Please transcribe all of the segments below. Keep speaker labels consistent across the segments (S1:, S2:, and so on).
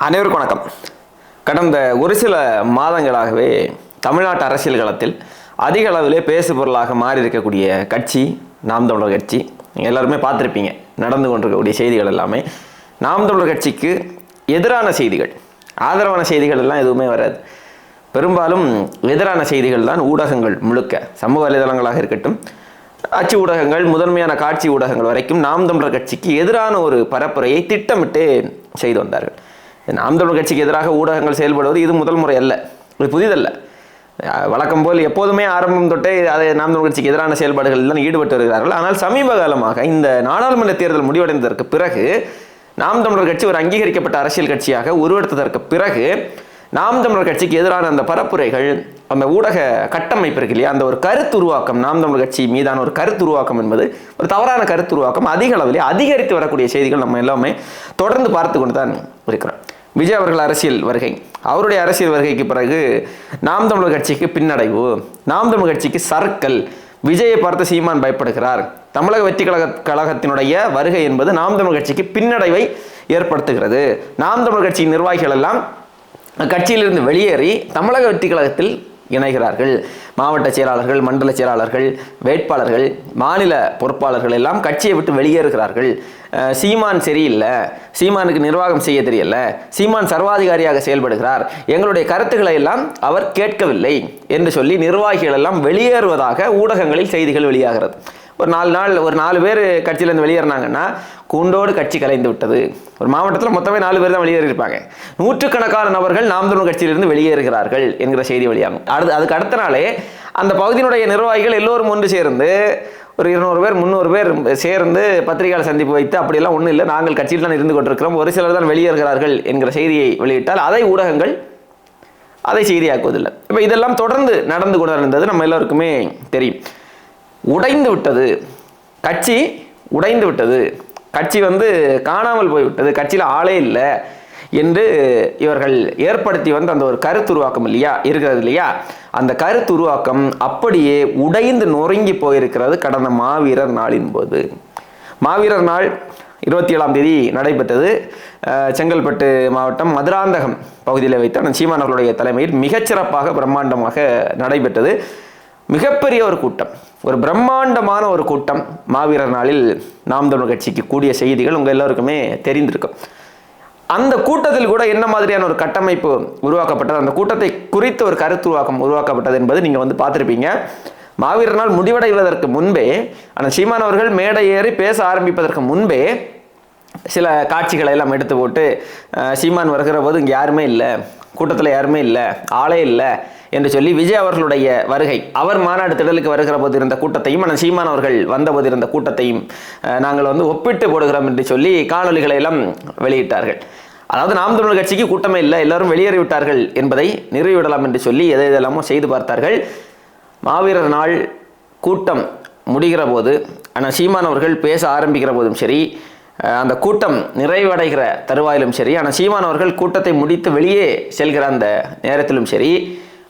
S1: அனைவருக்கும் வணக்கம். கடந்த ஒரு சில மாதங்களாகவே தமிழ்நாட்டு அரசியல் களத்தில் அதிக அளவிலே பேசு பொருளாக மாறி இருக்கக்கூடிய கட்சி நாம் தமிழர் கட்சி எல்லாருமே பார்த்துருப்பீங்க. நடந்து கொண்டிருக்கக்கூடிய செய்திகள் எல்லாமே. நாம் தமிழர் கட்சிக்கு எதிரான செய்திகள் ஆதரவான செய்திகள் எல்லாம் எதுவுமே வராது. பெரும்பாலும் எதிரான செய்திகள் தான் ஊடகங்கள் முழுக்க சமூக வலைதளங்களாக இருக்கட்டும் அச்சு ஊடகங்கள் முதன்மையான காட்சி ஊடகங்கள் வரைக்கும் நாம் தமிழர் கட்சிக்கு எதிரான ஒரு பரப்புரையை திட்டமிட்டு செய்து வந்தார்கள். நாம் தமிழர் கட்சிக்கு எதிராக ஊடகங்கள் செயல்படுவது இது முதல் முறை அல்ல. இது புதிதல்ல. வழக்கம் போல் எப்போதுமே ஆரம்பம் தொட்டே அதை நாம் தமிழர் கட்சிக்கு எதிரான செயல்பாடுகளில் தான் ஈடுபட்டு வருகிறார்கள். ஆனால் சமீப காலமாக இந்த நாடாளுமன்ற தேர்தல் முடிவடைந்ததற்கு பிறகு நாம் தமிழர் கட்சி ஒரு அங்கீகரிக்கப்பட்ட அரசியல் கட்சியாக உருவெடுத்ததற்கு பிறகு நாம் தமிழர் கட்சிக்கு எதிரான அந்த பரப்புரைகள் அந்த ஊடக கட்டமைப்பு இருக்கு இல்லையா அந்த ஒரு கருத்துருவாக்கம் நாம் தமிழர் கட்சி மீதான ஒரு கருத்துருவாக்கம் என்பது ஒரு தவறான கருத்துருவாக்கம் அதிக அளவில் அதிகரித்து வரக்கூடிய செய்திகள் நம்ம எல்லாமே தொடர்ந்து பார்த்து கொண்டு தான் இருக்கிறோம். விஜய் அவர்கள் அரசியல் வருகை. அவருடைய அரசியல் வருகைக்கு பிறகு நாம் தமிழர் கட்சிக்கு பின்னடைவு. நாம் தமிழர் கட்சிக்கு சர்க்கல் விஜயை பார்த்து சீமான் பயப்படுகிறார். தமிழக வெற்றி கழக கழகத்தினுடைய வருகை என்பது நாம் தமிழர் கட்சிக்கு பின்னடைவை ஏற்படுத்துகிறது. நாம் தமிழர் கட்சியின் நிர்வாகிகள் எல்லாம் கட்சியிலிருந்து வெளியேறி தமிழக வெற்றி கழகத்தில் இணைகிறார்கள். மாவட்ட செயலாளர்கள் மண்டல செயலாளர்கள் வேட்பாளர்கள் மாநில பொறுப்பாளர்கள் எல்லாம் கட்சியை விட்டு வெளியேறுகிறார்கள் சீமான் சரியில்லை. சீமானுக்கு நிர்வாகம் செய்ய தெரியல. சீமான் சர்வாதிகாரியாக செயல்படுகிறார். எங்களுடைய கருத்துக்களை எல்லாம் அவர் கேட்கவில்லை என்று சொல்லி நிர்வாகிகள் எல்லாம் வெளியேறுவதாக ஊடகங்களில் செய்திகள் வெளியாகிறது. ஒரு நாலு நாள் ஒரு நாலு பேர் கட்சியிலேருந்து வெளியேறினாங்கன்னா கூண்டோடு கட்சி கலைந்து விட்டது. ஒரு மாவட்டத்தில் மொத்தமே நாலு பேர் தான் வெளியேறியிருப்பாங்க. நூற்றுக்கணக்கான நபர்கள் நாம் தமிழ் கட்சியிலிருந்து வெளியேறுகிறார்கள் என்கிற செய்தி வெளியாகும். அடுத்து அதுக்கு அடுத்த நாளே அந்த பகுதியினுடைய நிர்வாகிகள் எல்லோரும் ஒன்று சேர்ந்து ஒரு இருநூறு பேர் முந்நூறு பேர் சேர்ந்து பத்திரிகையாளர் சந்திப்பு வைத்து அப்படியெல்லாம் ஒன்றும் இல்லை நாங்கள் கட்சியில் தான் இருந்து கொண்டிருக்கிறோம். ஒரு சிலர் தான் வெளியேறுகிறார்கள் என்கிற செய்தியை வெளியிட்டால் அதை ஊடகங்கள் அதை செய்தியாக்குவதில்லை. இப்போ இதெல்லாம் தொடர்ந்து நடந்து கொண்டு இருந்தது நம்ம எல்லோருக்குமே தெரியும். உடைந்து விட்டது. கட்சி உடைந்து விட்டது. கட்சி வந்து காணாமல் போய்விட்டது கட்சியில் ஆளே இல்லை என்று இவர்கள் ஏற்படுத்தி வந்த அந்த ஒரு கருத்துருவாக்கம் இல்லையா? இருக்கிறது இல்லையா? அந்த கருத்துருவாக்கம் அப்படியே உடைந்து நொறுங்கி போயிருக்கிறது கடந்த மாவீரர் நாளின் போது. மாவீரர் நாள் இருபத்தி ஏழாம் தேதி நடைபெற்றது. செங்கல்பட்டு மாவட்டம் மதுராந்தகம் பகுதியில் வைத்து சீமானவர்களுடைய தலைமையில் மிகச்சிறப்பாக பிரம்மாண்டமாக நடைபெற்றது. மிகப்பெரிய ஒரு கூட்டம். ஒரு பிரம்மாண்டமான ஒரு கூட்டம் மாவீரர் நாளில் நாம் தமிழ் கட்சிக்கு கூடிய செய்திகள் உங்கள் எல்லோருக்குமே தெரிந்திருக்கும். அந்த கூட்டத்தில் கூட என்ன மாதிரியான ஒரு கட்டமைப்பு உருவாக்கப்பட்டது? அந்த கூட்டத்தை குறித்த ஒரு கருத்து உருவாக்கம் உருவாக்கப்பட்டது என்பது நீங்கள் வந்து பார்த்துருப்பீங்க. மாவீரர் நாள் முடிவடைவதற்கு முன்பே ஆனால் சீமான் அவர்கள் மேடை ஏறி பேச ஆரம்பிப்பதற்கு முன்பே சில காட்சிகளை எல்லாம் எடுத்து போட்டு சீமான் வருகிற போது இங்கே யாருமே இல்லை கூட்டத்தில் யாருமே இல்லை ஆளே இல்லை என்று சொல்லி விஜய் அவர்களுடைய வருகை. அவர் மாநாடு திடலுக்கு வருகிற போது இருந்த கூட்டத்தையும் ஆனால் சீமான் அவர்கள் வந்தபோது இருந்த கூட்டத்தையும் நாங்கள் வந்து ஒப்பிட்டு போடுகிறோம் என்று சொல்லி காணொலிகளை எல்லாம் வெளியிட்டார்கள். அதாவது நாம் தமிழர் கட்சிக்கு கூட்டமே இல்லை எல்லாரும் வெளியேறிவிட்டார்கள் என்பதை நிறுவிவிடலாம் என்று சொல்லி எதை எதெல்லாமோ செய்து பார்த்தார்கள். மாவீரர் நாள் கூட்டம் முடிகிற போது ஆனால் சீமான் அவர்கள் பேச ஆரம்பிக்கிற போதும் சரி அந்த கூட்டம் நிறைவடைகிற தருவாயிலும் சரி ஆனால் சீமான் அவர்கள் கூட்டத்தை முடித்து வெளியே செல்கிற அந்த நேரத்திலும் சரி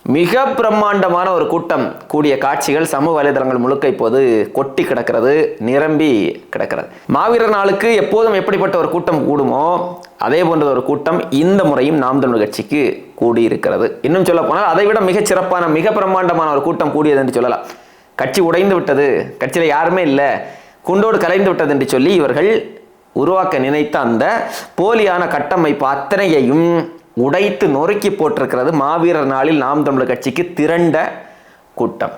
S1: மிக பிரம்மாண்டமான ஒரு கூட்டம். கூடிய காட்சிகள் சமூக வலைதளங்கள் முழுக்க இப்போது கொட்டி கிடக்கிறது நிரம்பி கிடக்கிறது. மாவீரர் நாளுக்கு எப்போதும் எப்படிப்பட்ட ஒரு கூட்டம் கூடுமோ அதே போன்ற ஒரு கூட்டம் இந்த முறையும் நாம் தமிழ் கட்சிக்கு கூடியிருக்கிறது. இன்னும் சொல்ல போனால் அதை விட மிகச் சிறப்பான மிக பிரம்மாண்டமான ஒரு கூட்டம் கூடியது என்று சொல்லலாம். கட்சி உடைந்து விட்டது கட்சியில் யாருமே இல்லை குண்டோடு கலைந்து விட்டது என்று சொல்லி இவர்கள் உருவாக்க நினைத்த அந்த போலியான கட்டமைப்பு அத்தனையையும் உடைத்து நொறுக்கி போட்டிருக்கிறது மாவீரர் நாளில் நாம் தமிழர் கட்சிக்கு திரண்ட கூட்டம்.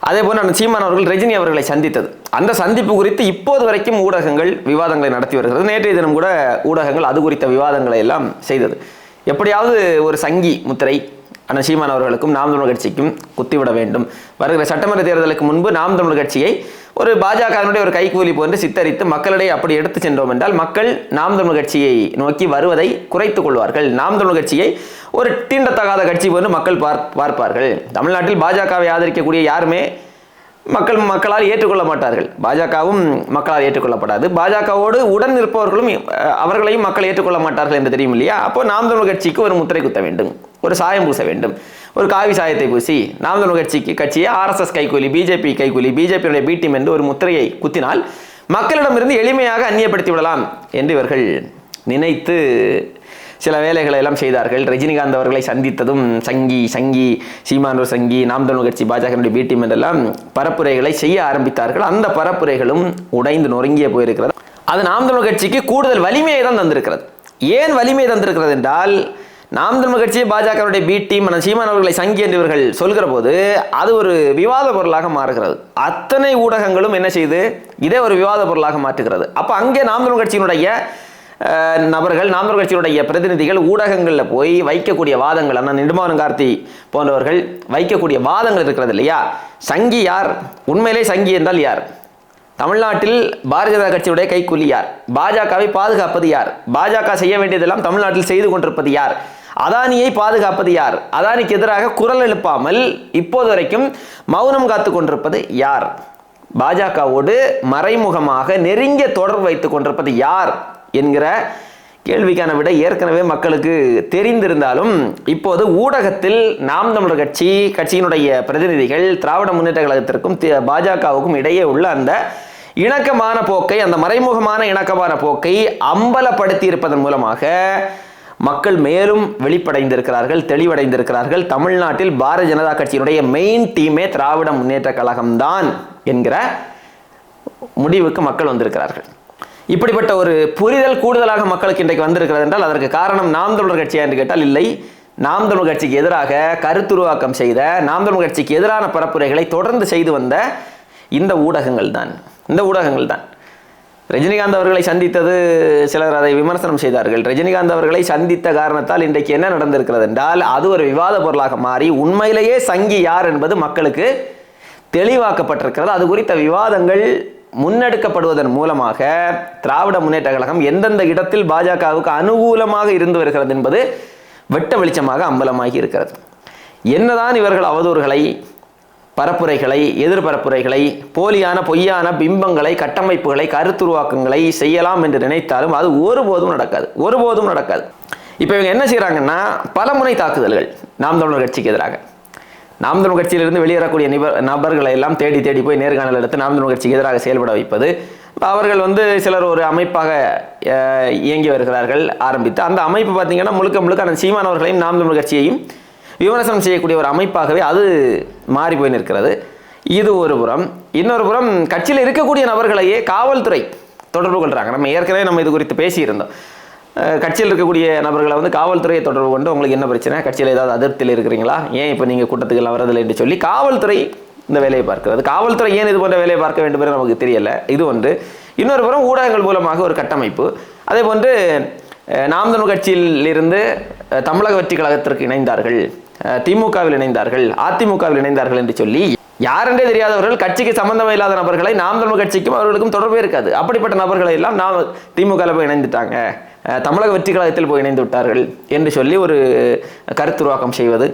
S1: அதே போல அந்த சீமான் அவர்கள் ரஜினி அவர்களை சந்தித்தது. அந்த சந்திப்பு குறித்து இப்போது வரைக்கும் ஊடகங்கள் விவாதங்களை நடத்தி வருகிறது. நேற்றைய தினம் கூட ஊடகங்கள் அது குறித்த விவாதங்களை எல்லாம் செய்தது. எப்படியாவது ஒரு சங்கி முத்திரை அண்ணன் சீமான் அவர்களுக்கும் நாம் தமிழர் கட்சிக்கும் குத்திவிட வேண்டும். வருகிற சட்டமன்ற தேர்தலுக்கு முன்பு நாம் தமிழர் கட்சியை ஒரு பாஜகவினுடைய ஒரு கைக்கூலி போன்று சித்தரித்து மக்களிடையே அப்படி எடுத்து சென்றோம் என்றால் மக்கள் நாம் தமிழ் கட்சியை நோக்கி வருவதை குறைத்துக் கொள்வார்கள். நாம் தமிழ் கட்சியை ஒரு தீண்டத்தகாத கட்சி போன்று மக்கள் பார் பார்ப்பார்கள். தமிழ்நாட்டில் பாஜகவை ஆதரிக்கக்கூடிய யாருமே மக்கள் மக்களால் ஏற்றுக்கொள்ள மாட்டார்கள் பாஜகவும் மக்களால் ஏற்றுக்கொள்ளப்படாது. பாஜகவோடு உடன் இருப்பவர்களும் அவர்களையும் மக்கள் ஏற்றுக்கொள்ள மாட்டார்கள் என்று தெரியும் இல்லையா அப்போ நாம் தமிழ் கட்சிக்கு ஒரு முத்திரை குத்த வேண்டும். ஒரு சாயம் பூச வேண்டும். ஒரு காவி சாயத்தை பூசி நாம் தமிழ் கட்சிக்கு கட்சியை ஆர்எஸ்எஸ் கைக்கூலி பிஜேபி கைக்கூலி பிஜேபியுடைய பி டீம் என்று ஒரு முத்திரையை குத்தினால் மக்களிடமிருந்து எளிமையாக அந்நியப்படுத்தி விடலாம் என்று இவர்கள் நினைத்து சில வேலைகளை எல்லாம் செய்தார்கள். ரஜினிகாந்த் அவர்களை சந்தித்ததும் சங்கி சங்கி சீமானூர் சங்கி நாம் தமிழ் கட்சி பாஜகனுடைய பி டீம் என்றெல்லாம் பரப்புரைகளை செய்ய ஆரம்பித்தார்கள். அந்த பரப்புரைகளும் உடைந்து நொறுங்கிய போயிருக்கிறது. அது நாம் தமிழ் கட்சிக்கு கூடுதல் வலிமையை தான் தந்திருக்கிறது. ஏன் வலிமை தந்திருக்கிறது என்றால் நாம் தமிழ் கட்சி பாஜகவுடைய பி டீம் சீமான் அவர்களை சங்கி என்று இவர்கள் சொல்கிற போது அது ஒரு விவாத பொருளாக மாறுகிறது. அத்தனை ஊடகங்களும் என்ன செய்து இதே ஒரு விவாத பொருளாக மாற்றுகிறது. அப்போ அங்கே நாம் தமிழ் கட்சியினுடைய நபர்கள் நாம் கட்சியினுடைய பிரதிநிதிகள் ஊடகங்களில் போய் வைக்கக்கூடிய வாதங்கள் அண்ணா நெடுமாறன் கார்த்தி போன்றவர்கள் வைக்கக்கூடிய வாதங்கள் இருக்கிறது இல்லையா? சங்கி யார்? உண்மையிலே சங்கி என்றால் யார்? தமிழ்நாட்டில் பாரதிய ஜனதா கட்சியுடைய கைக்கூலி யார்? பாஜகவை பாதுகாப்பது யார்? பாஜக செய்ய வேண்டியதெல்லாம் தமிழ்நாட்டில் செய்து கொண்டிருப்பது யார்? அதானியை பாதுகாப்பது யார்? அதானிக்கு எதிராக குரல் எழுப்பாமல் இப்போது வரைக்கும் மௌனம் காத்து கொண்டிருப்பது யார்? பாஜகவோடு மறைமுகமாக நெருங்கிய தொடர்பு வைத்துக் கொண்டிருப்பது யார்? என்கிற கேள்விக்கான விட ஏற்கனவே மக்களுக்கு தெரிந்திருந்தாலும் இப்போது ஊடகத்தில் நாம் தமிழர் கட்சி கட்சியினுடைய பிரதிநிதிகள் திராவிட முன்னேற்ற கழகத்திற்கும் பாஜகவுக்கும் இடையே உள்ள அந்த இணக்கமான போக்கை அந்த மறைமுகமான இணக்கமான போக்கை அம்பலப்படுத்தி இருப்பதன் மூலமாக மக்கள் மேலும் வெளிப்படைந்திருக்கிறார்கள் தெளிவடைந்திருக்கிறார்கள். தமிழ்நாட்டில் பாரதிய ஜனதா கட்சியினுடைய மெயின் டீமே திராவிட முன்னேற்ற கழகம்தான் என்கிற முடிவுக்கு மக்கள் வந்திருக்கிறார்கள். இப்படிப்பட்ட ஒரு புரிதல் கூடுதலாக மக்களுக்கு இன்றைக்கு வந்திருக்கிறது என்றால் அதற்கு காரணம் நாம் தமிழர் கட்சியா என்று கேட்டால் இல்லை. நாம் தமிழர் கட்சிக்கு எதிராக கருத்துருவாக்கம் செய்த நாம் தமிழர் கட்சிக்கு எதிரான பரப்புரைகளை தொடர்ந்து செய்து வந்த இந்த ஊடகங்கள் தான். இந்த ஊடகங்கள் தான். ரஜினிகாந்த் அவர்களை சந்தித்தது சிலர் அதை விமர்சனம் செய்தார்கள். ரஜினிகாந்த் அவர்களை சந்தித்த காரணத்தால் இன்றைக்கு என்ன நடந்திருக்கிறது என்றால் அது ஒரு விவாத பொருளாக மாறி உண்மையிலேயே சங்கி யார் என்பது மக்களுக்கு தெளிவாக்கப்பட்டிருக்கிறது. அது குறித்த விவாதங்கள் முன்னெடுக்கப்படுவதன் மூலமாக திராவிட முன்னேற்ற கழகம் எந்தெந்த இடத்தில் பாஜகவுக்கு அனுகூலமாக இருந்து வருகிறது என்பது வெட்ட வெளிச்சமாக அம்பலமாகி இருக்கிறது. என்னதான் இவர்கள் அவதூறுகளை பரப்புரைகளை எதிர்பரப்புரைகளை போலியான பொய்யான பிம்பங்களை கட்டமைப்புகளை கருத்துருவாக்கங்களை செய்யலாம் என்று நினைத்தாலும் அது ஒருபோதும் நடக்காது. ஒருபோதும் நடக்காது. இப்போ இவங்க என்ன செய்கிறாங்கன்னா பலமுனை தாக்குதல்கள் நாம் தமிழர் கட்சிக்கு எதிராக. நாம் தமிழ் கட்சியிலிருந்து வெளியேறக்கூடிய நிபர் நபர்களை எல்லாம் தேடி தேடி போய் நேர்காணல் எடுத்து நாம் தமிழ் கட்சிக்கு எதிராக செயல்பட வைப்பது. இப்போ அவர்கள் வந்து சிலர் ஒரு அமைப்பாக இயங்கி வருகிறார்கள் ஆரம்பித்து. அந்த அமைப்பு பார்த்தீங்கன்னா முழுக்க முழுக்க அந்த சீமான் அவர்களையும் நாம் தமிழ் கட்சியையும் விமர்சனம் செய்யக்கூடிய ஒரு அமைப்பாகவே அது மாறி போய் நிற்கிறது. இது ஒரு புறம். இன்னொரு புறம் கட்சியில் இருக்கக்கூடிய நபர்களையே காவல்துறை தொடர்பு கொள்கிறாங்க நம்ம ஏற்கனவே நம்ம இது குறித்து பேசியிருந்தோம். கட்சியில் இருக்கக்கூடிய நபர்களை வந்து காவல்துறையை தொடர்பு கொண்டு உங்களுக்கு என்ன பிரச்சனை? கட்சியில் ஏதாவது அதிருப்தியில் இருக்கிறீங்களா? ஏன் இப்போ நீங்கள் கூட்டத்துக்கு வரதில்லை என்று சொல்லி காவல்துறை இந்த வேலையை பார்க்கிறது. காவல்துறை ஏன் இது போன்ற வேலையை பார்க்க வேண்டும் என்று நமக்கு தெரியல. இது ஒன்று. இன்னொரு புறம் ஊடகங்கள் மூலமாக ஒரு கட்டமைப்பு. அதே போன்று நாம் தமிழ் கட்சியிலிருந்து தமிழக வெற்றி கழகத்திற்கு இணைந்தார்கள் திமுகவில் இணைந்தார்கள் அதிமுகவில் இணைந்தார்கள் என்று சொல்லி யாரென்றே தெரியாதவர்கள் கட்சிக்கு சம்பந்தமே இல்லாத நபர்களை நாம் தமிழ் கட்சிக்கும் அவர்களுக்கும் தொடர்பே இருக்காது. அப்படிப்பட்ட நபர்களை எல்லாம் நாம் திமுகவில் போய் இணைந்துட்டாங்க. தமிழக வெற்றி கழகத்தில் போய் இணைந்து விட்டார்கள் என்று சொல்லி ஒரு கருத்துருவாக்கம் செய்வது.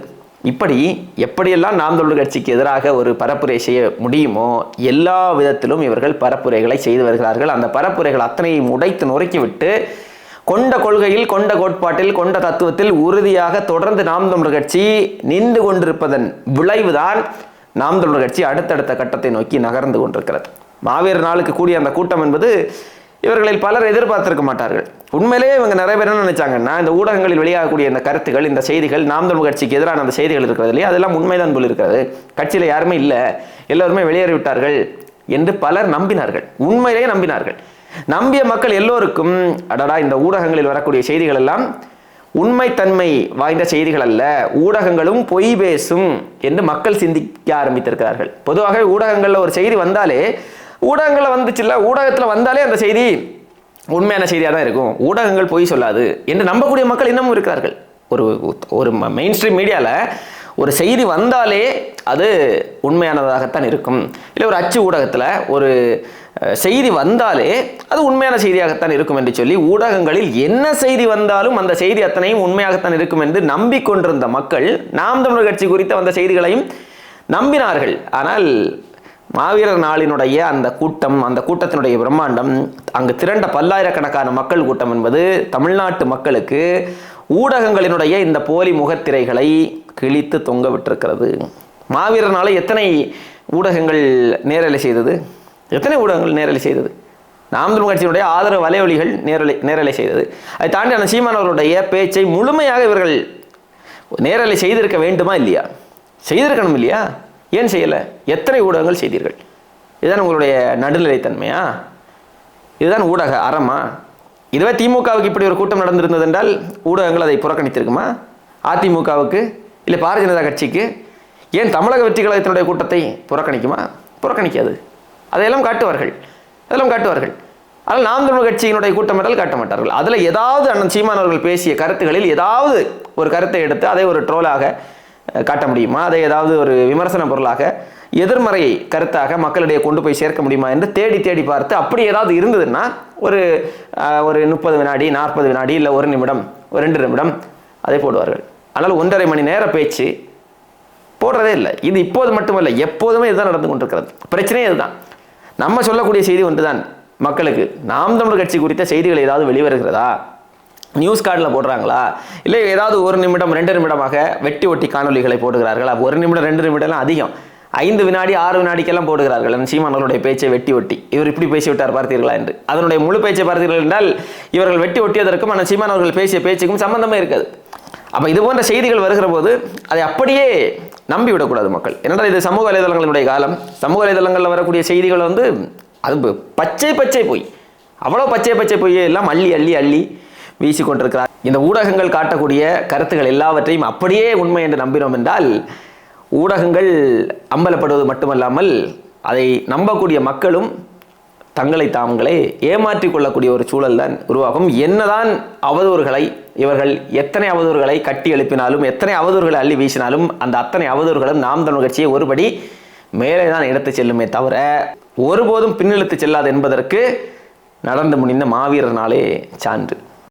S1: இப்படி எப்படியெல்லாம் நாம் தமிழர் கட்சிக்கு எதிராக ஒரு பரப்புரை செய்ய முடியுமோ எல்லா விதத்திலும் இவர்கள் பரப்புரைகளை செய்து வருகிறார்கள். அந்த பரப்புரைகள் அத்தனையும் உடைத்து நொறுக்கிவிட்டு கொண்ட கொள்கையில் கொண்ட கோட்பாட்டில் கொண்ட தத்துவத்தில் உறுதியாக தொடர்ந்து நாம் தமிழர் கட்சி நின்று கொண்டிருப்பதன் விளைவுதான் நாம் தமிழர் கட்சி அடுத்தடுத்த கட்டத்தை நோக்கி நகர்ந்து கொண்டிருக்கிறது. மாவீரர் நாளுக்கு கூடிய அந்த கூட்டம் என்பது இவர்களில் பலர் எதிர்பார்த்திருக்க மாட்டார்கள். உண்மையிலேயே இவங்க நிறைய பேர் என்ன நினைச்சாங்கன்னா இந்த ஊடகங்களில் வெளியாகக்கூடிய இந்த கருத்துகள் இந்த செய்திகள் நாம் தமிழ் கட்சிக்கு எதிரான அந்த செய்திகள் இருக்கிறது இல்லையா? அதெல்லாம் உண்மைதான் போல் இருக்கிறது. கட்சியில் யாருமே இல்லை. எல்லோருமே வெளியேறிவிட்டார்கள் என்று பலர் நம்பினார்கள். உண்மையிலேயே நம்பினார்கள். நம்பிய மக்கள் எல்லோருக்கும் அடடா இந்த ஊடகங்களில் வரக்கூடிய செய்திகள் எல்லாம் உண்மைத்தன்மை வாய்ந்த செய்திகள் அல்ல. ஊடகங்களும் பொய் பேசும் என்று மக்கள் சிந்திக்க ஆரம்பித்திருக்கிறார்கள். பொதுவாக ஊடகங்களில் ஒரு செய்தி வந்தாலே ஊடகங்களில் வந்துச்சுல்ல ஊடகத்தில் வந்தாலே அந்த செய்தி உண்மையான செய்தியாக தான் இருக்கும். ஊடகங்கள் பொய் சொல்லாது என்று நம்பக்கூடிய மக்கள் இன்னமும் இருக்கிறார்கள். ஒரு ஒரு மெயின் ஸ்ட்ரீம் மீடியாவில் ஒரு செய்தி வந்தாலே அது உண்மையானதாகத்தான் இருக்கும். இல்லை ஒரு அச்சு ஊடகத்தில் ஒரு செய்தி வந்தாலே அது உண்மையான செய்தியாகத்தான் இருக்கும் என்று சொல்லி ஊடகங்களில் என்ன செய்தி வந்தாலும் அந்த செய்தி அத்தனையும் உண்மையாகத்தான் இருக்கும் என்று நம்பிக்கொண்டிருந்த மக்கள் நாம் தமிழர் கட்சி குறித்த வந்த செய்திகளையும் நம்பினார்கள். ஆனால் மாவீரர் நாளினுடைய அந்த கூட்டம் அந்த கூட்டத்தினுடைய பிரம்மாண்டம் அங்கு திரண்ட பல்லாயிரக்கணக்கான மக்கள் கூட்டம் என்பது தமிழ்நாட்டு மக்களுக்கு ஊடகங்களினுடைய இந்த போலி முகத்திரைகளை கிழித்து தொங்க விட்டிருக்கிறது. மாவீரர் நாளை எத்தனை ஊடகங்கள் நேரலை செய்தது? எத்தனை ஊடகங்கள் நேரலை செய்தது? நாம் தமிழ் கட்சியினுடைய ஆதரவு வலையொலிகள் நேரலை நேரலை செய்தது. அதை தாண்டி அந்த சீமான் பேச்சை முழுமையாக இவர்கள் நேரலை செய்திருக்க வேண்டுமா இல்லையா? செய்திருக்கணும் இல்லையா? ஏன் செய்யலை? எத்தனை ஊடகங்கள் செய்தீர்கள்? இதுதான் உங்களுடைய நடுநிலைத்தன்மையா? இதுதான் ஊடக அறமா? இதுவே திமுகவுக்கு இப்படி ஒரு கூட்டம் நடந்திருந்தது என்றால் ஊடகங்கள் அதை புறக்கணித்திருக்குமா? அதிமுகவுக்கு இல்லை பாரதிய ஜனதா கட்சிக்கு? ஏன் தமிழக வெற்றி கழகத்தினுடைய கூட்டத்தை புறக்கணிக்குமா? புறக்கணிக்காது. அதையெல்லாம் காட்டுவார்கள். அதெல்லாம் காட்டுவார்கள். ஆனால் நாம் தமிழ் கட்சியினுடைய கூட்டம் என்றால் காட்ட மாட்டார்கள். அதில் ஏதாவது அண்ணன் சீமான் அவர்கள் பேசிய கருத்துகளில் ஏதாவது ஒரு கருத்தை எடுத்து அதை ஒரு ட்ரோலாக காட்ட முடியுமா? அதை ஏதாவது ஒரு விமர்சன பொருளாக எதிர்மறை கருத்தாக மக்களிடையே கொண்டு போய் சேர்க்க முடியுமா என்று தேடி தேடி பார்த்து அப்படி ஏதாவது இருந்ததுன்னா ஒரு ஒரு முப்பது வினாடி நாற்பது வினாடி இல்லை ஒரு நிமிடம் ஒரு ரெண்டு நிமிடம் அதை போடுவார்கள். ஆனால் ஒன்றரை மணி நேர பேச்சு போடுறதே இல்லை. இது இப்போது மட்டுமல்ல எப்போதுமே இதுதான் நடந்து கொண்டிருக்கிறது. பிரச்சனையே இதுதான். நம்ம சொல்லக்கூடிய செய்தி ஒன்றுதான். மக்களுக்கு நாம் தமிழ் கட்சி குறித்த செய்திகள் ஏதாவது வெளிவருகிறதா? நியூஸ் கார்டில் போடுறாங்களா? இல்லை ஏதாவது ஒரு நிமிடம் ரெண்டு நிமிடமாக வெட்டி ஒட்டி காணொலிகளை போடுகிறார்களா. ஒரு நிமிடம் ரெண்டு நிமிடம்லாம் அதிகம். ஐந்து வினாடி ஆறு வினாடிக்கெல்லாம் போடுகிறார்கள். அந்த சீமானவர்களுடைய பேச்சை வெட்டி ஒட்டி. இவர் இப்படி பேசிவிட்டார் பார்த்தீர்களா என்று. அதனுடைய முழு பேச்சை பார்த்தீர்கள் என்றால் இவர்கள் வெட்டி ஒட்டியதற்கும் அந்த சீமானவர்கள் பேசிய பேச்சுக்கும் சம்பந்தமே இருக்காது. அப்போ இது போன்ற செய்திகள் வருகிற போது அதை அப்படியே நம்பிவிடக்கூடாது மக்கள். ஏனென்றால் இது சமூக வலைதளங்களுடைய காலம். சமூக வலைதளங்களில் வரக்கூடிய செய்திகள் வந்து அது பச்சை பச்சை பொய். அவ்வளோ பச்சை பச்சை பொய்யை எல்லாம் அள்ளி அள்ளி அள்ளி வீசிக்கொண்டிருக்கிறார். இந்த ஊடகங்கள் காட்டக்கூடிய கருத்துக்கள் எல்லாவற்றையும் அப்படியே உண்மை என்று நம்பினோம் என்றால் ஊடகங்கள் அம்பலப்படுவது மட்டுமல்லாமல் அதை நம்பக்கூடிய மக்களும் தங்களை தாங்களே ஏமாற்றிக் கொள்ளக்கூடிய ஒரு சூழல் தான் உருவாகும். என்னதான் அவதூறுகளை இவர்கள் எத்தனை அவதூறுகளை கட்டி எழுப்பினாலும் எத்தனை அவதூறுகளை அள்ளி வீசினாலும் அந்த அத்தனை அவதூறுகளும் நாம் தமிழ் கட்சியை ஒருபடி மேலே தான் எடுத்து செல்லுமே தவிர ஒருபோதும் பின்னெழுத்து செல்லாது என்பதற்கு நடந்து முடிந்த மாவீரர் நாளே சான்று.